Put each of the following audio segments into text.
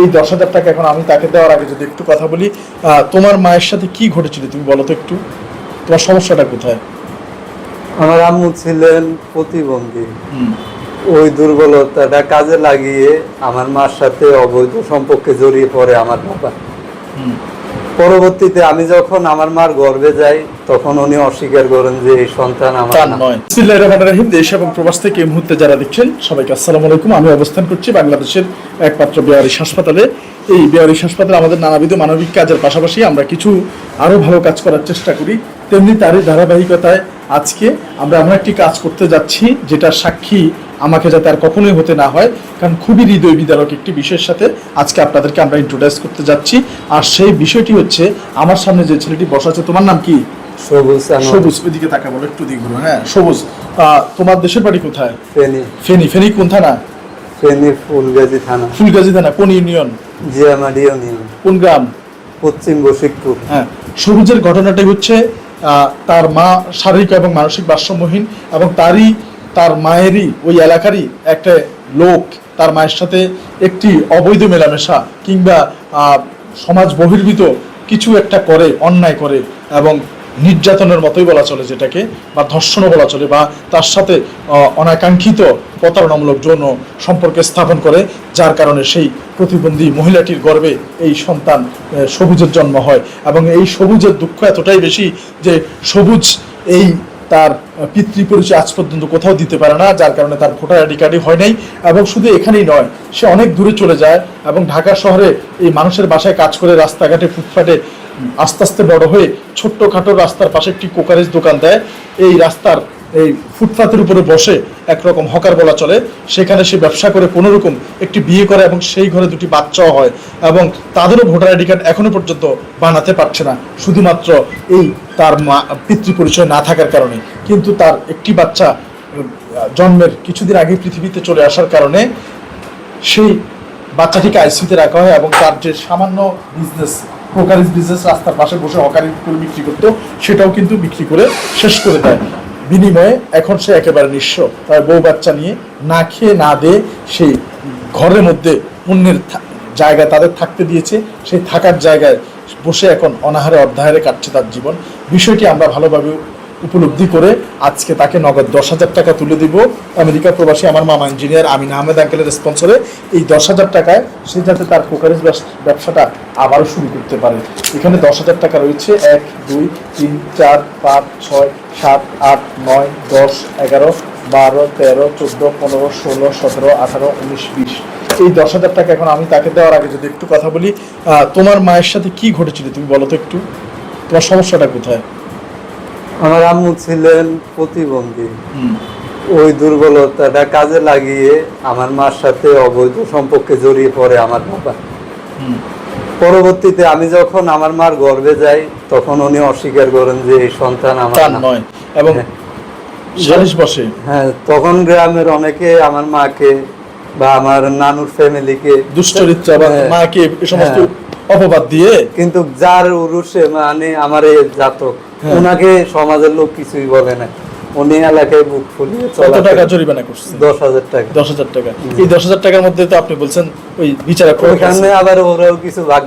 এই দশ হাজার টাকা এখন আমি তাকে দেওয়ার আগে যদি একটু কথা বলি তোমার মায়ের সাথে কি ঘটেছিল তুমি বলো তো একটু? তোমার সমস্যাটা কোথায়? আমার আম্মু ছিলেন প্রতিবন্ধী। ওই দুর্বলতাটা কাজে লাগিয়ে আমার মার সাথে অবৈধ সম্পর্কে জড়িয়ে পড়ে আমার বাবা। পরবর্তীতে আমি যখন আমার মার গর্বে যাই তখন উনি অস্বীকার করেন যে এই সন্তান আমার নয়। রহিম দেশ এবং প্রবাস থেকে এই মুহূর্তে যারা দেখছেন সবাইকে আসসালামু আলাইকুম। আমি অবস্থান করছি বাংলাদেশের একমাত্র বেয়ারিশ হাসপাতালে। এই বেয়ারিশ হাসপাতালে আমাদের নানাবিধ মানবিক কাজের পাশাপাশি আমরা কিছু আরও ভালো কাজ করার চেষ্টা করি। তেমনি তারই ধারাবাহিকতায় আজকে আমরা এমন একটি কাজ করতে যাচ্ছি যেটা সাক্ষী আমাকে যাতে আর কখনোই হতে না হয় কারণ খুবই হৃদয় বিদারক একটি বিষয়ের সাথে। আজকে আপনাদেরকে আমরা ইন্ট্রোডিউস করতে যাচ্ছি। আর সেই বিষয়টি হচ্ছে আমার সামনে যে ছেলেটি বসা আছে তোমার নাম কি? সবুজ সবুজ ওইদিকে তাকা বলো একটু দিক হ্যাঁ সবুজ। তোমার দেশের বাড়ি কোথায়? ফেনী। ফেনী ফেনী কোন থানা? ফেনী ফুলগাজী থানা। ফুলগাজী থানা কোন ইউনিয়ন? জিয়ামাডি ইউনিয়ন। কোন গ্রাম? পশ্চিম বশিকপুর হ্যাঁ সবুজের ঘটনাটাই হচ্ছে তার মা শারীরিক এবং মানসিক ভারসাম্যহীন এবং তারই তার মায়েরই ওই এলাকারই একটা লোক তার মায়ের সাথে একটি অবৈধ মেলামেশা কিংবা সমাজ বহির্ভূত কিছু একটা করে, অন্যায় করে এবং নির্যাতনের মতোই বলা চলে যেটাকে, বা ধর্ষণও বলা চলে, বা তার সাথে অনাকাঙ্ক্ষিত প্রতারণামূলক যৌন সম্পর্কে স্থাপন করে, যার কারণে সেই প্রতিবন্ধী মহিলাটির গর্ভে এই সন্তান সবুজের জন্ম হয়। এবং এই সবুজের দুঃখ এতটাই বেশি যে সবুজ এই তার পিতৃ পরিচয় আজ পর্যন্ত কোথাও দিতে পারে না, যার কারণে তার ভোটার আইডি কার্ডই হয় নাই এবং শুধু এখানেই নয়, সে অনেক দূরে চলে যায় এবং ঢাকা শহরে এই মানুষের বাসায় কাজ করে রাস্তাঘাটে ফুটফাটে আস্তে আস্তে বড় হয়ে ছোট্টখাটো রাস্তার পাশে একটি কোকারেজ দোকান দেয়। এই রাস্তার এই ফুটপাতের উপরে বসে একরকম হকার বলা চলে, সেখানে সে ব্যবসা করে কোনো রকম একটি বিয়ে করে এবং সেই ঘরে দুটি বাচ্চাও হয় এবং তাদেরও ভোটার আইডি কার্ড এখনও পর্যন্ত বানাতে পারছে না। শুধুমাত্র এই তার মা পিতৃ পরিচয় না থাকার কারণে। কিন্তু তার একটি বাচ্চা জন্মের কিছুদিন আগে পৃথিবীতে চলে আসার কারণে সেই বাচ্চাটিকে আইসিউতে রাখা হয় এবং তার যে সামান্য বিজনেস প্রকারিজ বিজনেস রাস্তার পাশে বসে হকারি করে বিক্রি করতো, সেটাও কিন্তু বিক্রি করে শেষ করে দেয়। বিনিময়ে এখন সে একেবারে নিঃস্ব। তার বউ বাচ্চা নিয়ে না খেয়ে না দিয়ে সেই ঘরের মধ্যে অন্যের জায়গায় তাদের থাকতে দিয়েছে। সেই থাকার জায়গায় বসে এখন অনাহারে অর্ধাহারে কাটছে তার জীবন। বিষয়টি আমরা ভালোভাবে উপলব্ধি করে আজকে তাকে নগদ দশ হাজার টাকা তুলে দিব। আমেরিকা প্রবাসী আমার মামা ইঞ্জিনিয়ার আমিন আহমেদ আঙ্কেলের স্পন্সরে। এই দশ হাজার টাকায় সে যাতে তার কোকারেজ ব্যবসাটা আবারও শুরু করতে পারে। এখানে দশ হাজার টাকা রয়েছে। এক, দুই, তিন, চার, পাঁচ, ছয় সাত আট নয় দশ এগারো বারো তেরো চোদ্দ পনেরো ষোলো সতেরো আঠারো উনিশ বিশ। এই দশ হাজার টাকা এখন আমি তাকে দেওয়ার আগে যদি একটু কথা বলি তোমার মায়ের সাথে কি ঘটেছিল তুমি বলো তো একটু? তোমার সমস্যাটা কোথায়? আমার আম্মু ছিলেন প্রতিবন্ধী। ওই দুর্বলতাটা কাজে লাগিয়ে আমার মার সাথে অবৈধ সম্পর্কে জড়িয়ে পড়ে আমার বাবা। হুম। পরবর্তীতে আমি যখন আমার মার গর্ভে যাই তখন উনি অস্বীকার করেন যে এই সন্তান আমার নয় এবং হ্যাঁ। বসে হ্যাঁ তখন গ্রামের অনেকে আমার মাকে বা আমার নানুর ফ্যামিলিকে দুশ্চরিত্রা বা হ্যাঁ। মাকে সমস্ত হ্যাঁ। অপবাদ দিয়ে কিন্তু যার উরুষে মানে আমার এই জাতক। ওনাকে সমাজের লোক কিছুই বলে না উনি এলাকায় বুক ফুলিয়ে কত টাকা জরিমানা করছে দশ হাজার টাকা। দশ হাজার টাকা। এই দশ হাজার টাকার মধ্যে তো আপনি বলছেন ওই বিচারক খাইছে। আবার ওরাও কিছু ভাগ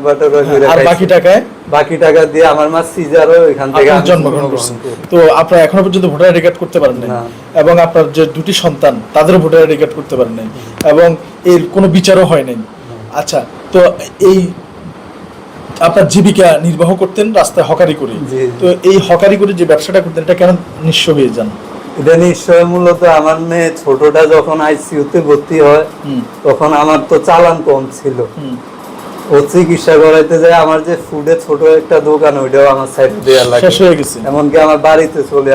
হ্যাঁ, আর বাকি টাকায়? বাকি টাকা দিয়ে আমার মা সিজারও এখান থেকে জন্মগ্রহণ করছেন। তো আপনার এখনও পর্যন্ত ভোটার আইডি কার্ড করতে পারেন নাই। না। এবং আপনার যে দুটি সন্তান তাদেরও ভোটার আইডি কার্ড করতে পারেন নাই। এবং এর কোনো বিচারও হয় নাই। আচ্ছা তো এই আপনার জীবিকা নির্বাহ করতেন রাস্তায় হকারি করে। তো এই হকারি করে যে ব্যবসাটা করতেন এটা কেন নিঃস্ব হয়ে যান? এটা নিশ্চয় মূলত আমার মেয়ে ছোটটা যখন আইসিইউতে ভর্তি হয় তখন আমার তো চালান কম ছিল। ও চিকিৎসা করাইতে যায় আমার যে ফুডে ছোট একটা দোকান ওইটাও আমার সাইড দেওয়া লাগে। হয়ে গেছে। এমনকি আমার বাড়িতে চলে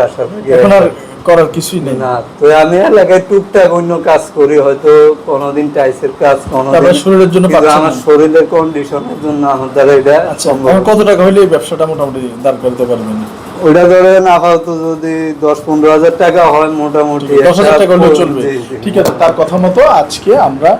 এখন আর করার কিছুই নেই। না তো আমি এলাকায় টুকটাক অন্য কাজ করি হয়তো কোনোদিন টাইসের কাজ কোনোদিন শরীরের জন্য আমার। শরীরের কন্ডিশনের জন্য আমার দ্বারা এটা আচ্ছা সম্ভব কত টাকা হলে এই ব্যবসাটা মোটামুটি দাঁড় করতে পারবেন? ওইটা ধরেন আপাতত যদি দশ পনেরো হাজার টাকা হয় মোটামুটি দশ হাজার টাকা হলেও চলবে। ঠিক আছে তার কথা মতো আজকে আমরা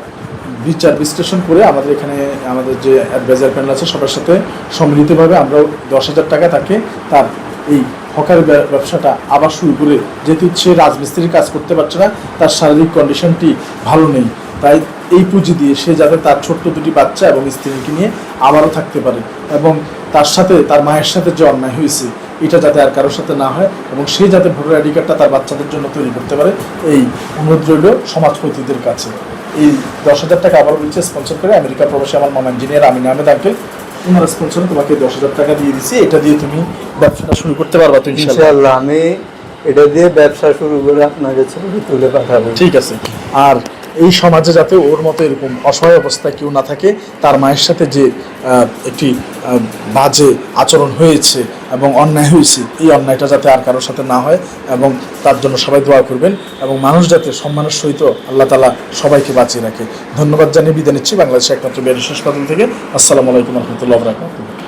বিচার বিশ্লেষণ করে আমাদের এখানে আমাদের যে অ্যাডভাইজার প্যানেল আছে সবার সাথে সম্মিলিতভাবে আমরা দশ হাজার টাকা তাকে তার এই হকার ব্যবসাটা আবার শুরু করে যেহেতু সে রাজমিস্ত্রির কাজ করতে পারছে না, তার শারীরিক কন্ডিশনটি ভালো নেই। তাই এই পুঁজি দিয়ে সে যাতে তার ছোট্ট দুটি বাচ্চা এবং স্ত্রীকে নিয়ে আবারও থাকতে পারে এবং তার সাথে, তার মায়ের সাথে যে অন্যায় হয়েছে, এটা যাতে আর কারোর সাথে না হয় এবং সে যাতে ভোটার আইডি কার্ডটা তার বাচ্চাদের জন্য তৈরি করতে পারে, এই অনুরোধ রইল সমাজপতিদের কাছে। এই দশ হাজার টাকা আবার বলছে স্পন্সর করে আমেরিকা প্রবাসী আমার মামা ইঞ্জিনিয়ার আমিন আহমেদ আঙ্কেল তোমার স্পন্সর তোমাকে দশ হাজার টাকা দিয়ে দিছি। এটা দিয়ে তুমি ব্যবসাটা শুরু করতে পারবা তুমি ইনশাআল্লাহ আমি এটা দিয়ে ব্যবসা শুরু করে আপনাকে ছবি তুলে পাঠাবো। ঠিক আছে। আর এই সমাজে যাতে ওর মতো এরকম অসহায় অবস্থায় কেউ না থাকে, তার মায়ের সাথে যে একটি বাজে আচরণ হয়েছে এবং অন্যায় হয়েছে, এই অন্যায়টা যাতে আর কারোর সাথে না হয় এবং তার জন্য সবাই দোয়া করবেন এবং মানুষ যাতে সম্মানের সহিত আল্লাহ তালা সবাইকে বাঁচিয়ে রাখে। ধন্যবাদ জানিয়ে বিদায় নিচ্ছি। বাংলাদেশের একমাত্র বিহারি হাসপাতাল থেকে। আসসালামু আলাইকুম রহমতুল্লাহ বরাকাতুহ।